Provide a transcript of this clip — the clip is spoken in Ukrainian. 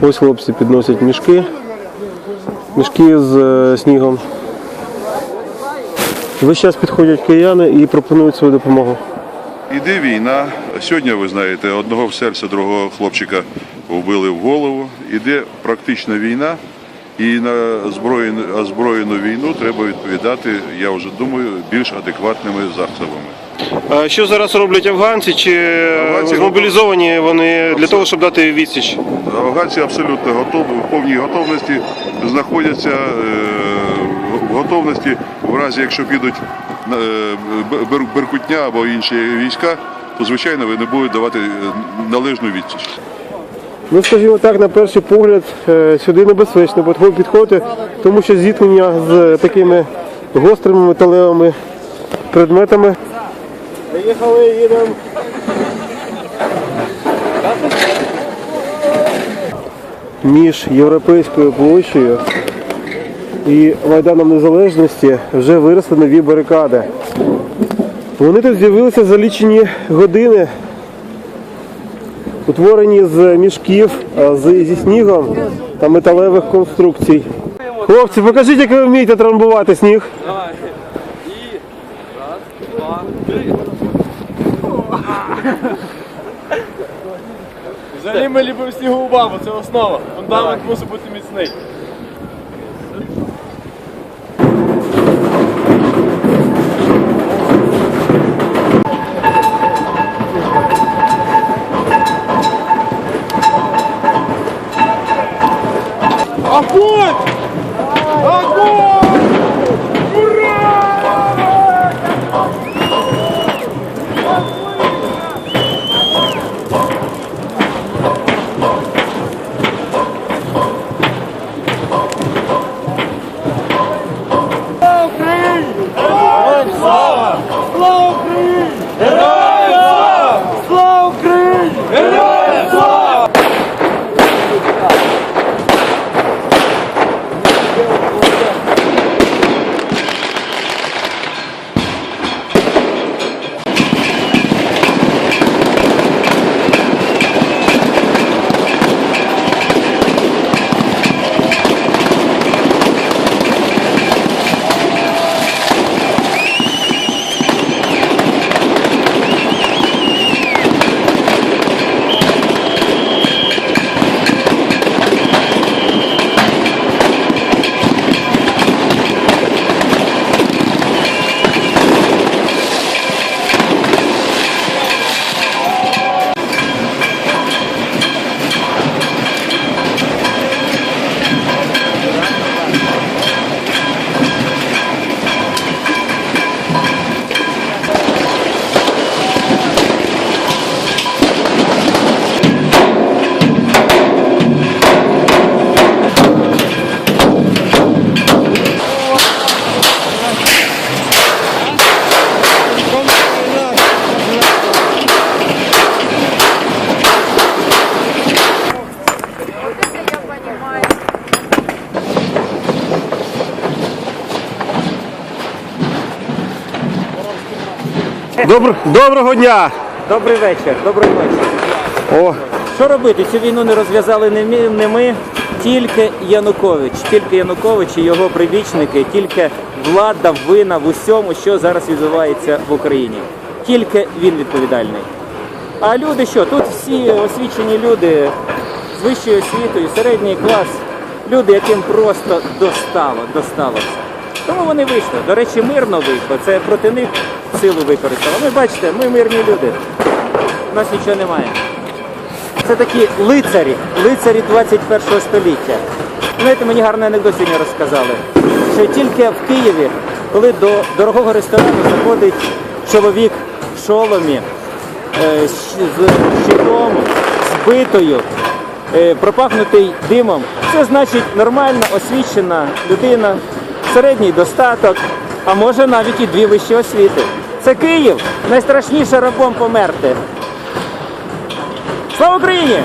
Ось хлопці підносять мішки. Мішки з е, снігом. Весь час підходять кияни і пропонують свою допомогу. Іде війна. Сьогодні, ви знаєте, одного в серце, другого хлопчика вбили в голову. Іде практична війна. І на озброєну, озброєну війну треба відповідати, я вже думаю, більш адекватними засобами. Що зараз роблять афганці? Чи Афганці змобілізовані вони для того, щоб дати відсіч? Афганці абсолютно готові, в повній готовності знаходяться е, в готовності в разі, якщо підуть е, Бер- Беркутня або інші війська, то звичайно вони будуть давати е, належну відсіч. Ну, скажімо так, на перший погляд е, сюди небезпечно підход- підходити, тому що зіткнення з такими гострими металевими предметами. Приїхали, їдемо. Між Європейською площею і Майданом Незалежності вже виросли нові барикади. Вони тут з'явилися за лічені години утворені з мішків зі снігом та металевих конструкцій. Хлопці, покажіть, як ви вмієте трамбувати сніг. Взагалі ми любимо снігову бабу, це основа. Фундамент мусить бути міцний. Добр... Доброго дня! Добрий вечір, добрий вечір. О, Що робити? Цю війну не розв'язали не ми, не ми, тільки Янукович, тільки Янукович і його прибічники, тільки влада вина в усьому, що зараз відбувається в Україні. Тільки він відповідальний. А люди що? Тут всі освічені люди з вищою освітою, середній клас, люди, яким просто достало, достало. Тому вони вийшли. До речі, мирно вийшло. Це проти них силу використали. Ми бачите, ми мирні люди. У нас нічого немає. Це такі лицарі, лицарі 21 століття. Знаєте, мені гарний анекдот сьогодні розказали, що тільки в Києві, коли до дорогого ресторану заходить чоловік в шоломі е, з щитом, з битою, е, пропахнутий димом, це значить нормально освічена людина, середній достаток, а може навіть і дві вищі освіти. Це Київ, найстрашніше рабом померти. Слава Україні!